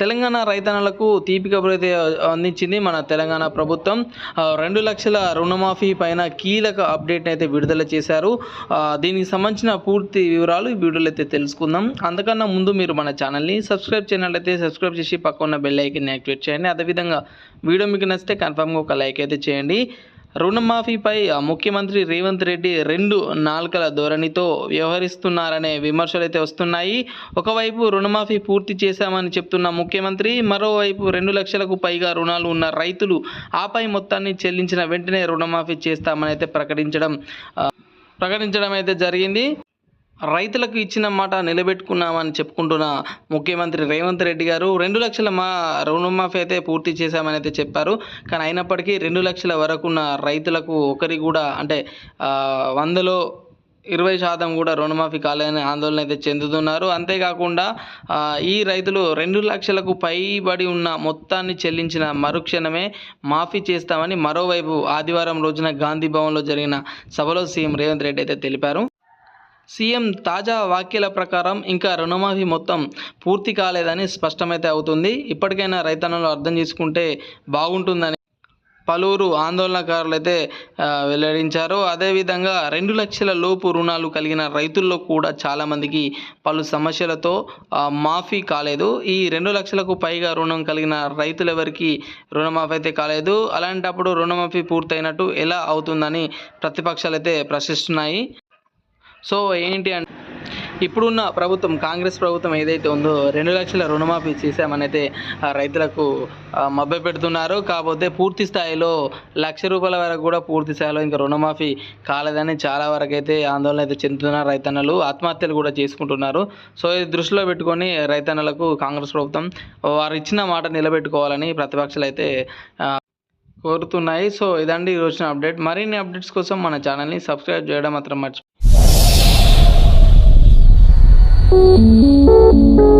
తెలంగాణ రైతన్నలకు తీపి కబురైతే అందించింది మన తెలంగాణ ప్రభుత్వం. రెండు లక్షల రుణమాఫీ పైన కీలక అప్డేట్ అయితే విడుదల చేశారు. దీనికి సంబంధించిన పూర్తి వివరాలు ఈ వీడియోలో అయితే తెలుసుకుందాం. అంతకన్నా ముందు మీరు మన ఛానల్ని సబ్స్క్రైబ్ చేయనట్లయితే సబ్స్క్రైబ్ చేసి పక్క ఉన్న బెల్ ఐకన్ని యాక్టివేట్ చేయండి. అదేవిధంగా వీడియో మీకు నచ్చితే కన్ఫామ్గా ఒక లైక్ అయితే చేయండి. రుణమాఫీపై ముఖ్యమంత్రి రేవంత్ రెడ్డి రెండు నాలుకల ధోరణితో వ్యవహరిస్తున్నారనే విమర్శలు అయితే వస్తున్నాయి. ఒకవైపు రుణమాఫీ పూర్తి చేశామని చెప్తున్న ముఖ్యమంత్రి మరోవైపు రెండు లక్షలకు పైగా రుణాలు ఉన్న రైతులు ఆపై మొత్తాన్ని చెల్లించిన వెంటనే రుణమాఫీ చేస్తామని అయితే ప్రకటించడం ప్రకటించడం అయితే జరిగింది. రైతులకు ఇచ్చిన మాట నిలబెట్టుకున్నామని చెప్పుకుంటున్న ముఖ్యమంత్రి రేవంత్ రెడ్డి గారు రెండు లక్షల మా రుణమాఫీ అయితే పూర్తి చేశామని అయితే చెప్పారు. కానీ అయినప్పటికీ రెండు లక్షల వరకున్న రైతులకు ఒకరి కూడా అంటే వందలో ఇరవై శాతం కూడా రుణమాఫీ కాలేదని ఆందోళన అయితే చెందుతున్నారు. అంతేకాకుండా ఈ రైతులు రెండు లక్షలకు పైబడి ఉన్న మొత్తాన్ని చెల్లించిన మరుక్షణమే మాఫీ చేస్తామని మరోవైపు ఆదివారం రోజున గాంధీ భవన్లో జరిగిన సభలో సీఎం రేవంత్ రెడ్డి అయితే తెలిపారు. సీఎం తాజా వ్యాఖ్యల ప్రకారం ఇంకా రుణమాఫీ మొత్తం పూర్తి కాలేదని స్పష్టమైతే అవుతుంది. ఇప్పటికైనా రైతన్నలు అర్థం చేసుకుంటే బాగుంటుందని పలువురు ఆందోళనకారులు అయితే వెల్లడించారు. అదేవిధంగా రెండు లక్షల లోపు రుణాలు కలిగిన రైతుల్లో కూడా చాలామందికి పలు సమస్యలతో మాఫీ కాలేదు. ఈ రెండు లక్షలకు పైగా రుణం కలిగిన రైతులెవరికి రుణమాఫీ అయితే కాలేదు. అలాంటప్పుడు రుణమాఫీ పూర్తయినట్టు ఎలా అవుతుందని ప్రతిపక్షాలు అయితే ప్రశ్నిస్తున్నాయి. సో ఏంటి అంటే ఇప్పుడున్న ప్రభుత్వం కాంగ్రెస్ ప్రభుత్వం ఏదైతే ఉందో రెండు లక్షల రుణమాఫీ చేశామనైతే రైతులకు మభ్య పెడుతున్నారు. కాకపోతే పూర్తి స్థాయిలో లక్ష రూపాయల వరకు కూడా పూర్తి స్థాయిలో ఇంకా రుణమాఫీ కాలేదని చాలా వరకు అయితే ఆందోళన అయితే చెందుతున్నారు రైతన్నలు. ఆత్మహత్యలు కూడా చేసుకుంటున్నారు. సో ఇది దృష్టిలో పెట్టుకొని రైతన్నలకు కాంగ్రెస్ ప్రభుత్వం వారు ఇచ్చిన మాట నిలబెట్టుకోవాలని ప్రతిపక్షాలు అయితే కోరుతున్నాయి. సో ఇదండి ఈ రోజున అప్డేట్. మరిన్ని అప్డేట్స్ కోసం మన ఛానల్ని సబ్స్క్రైబ్ చేయడం మాత్రం మర్చి Thank you.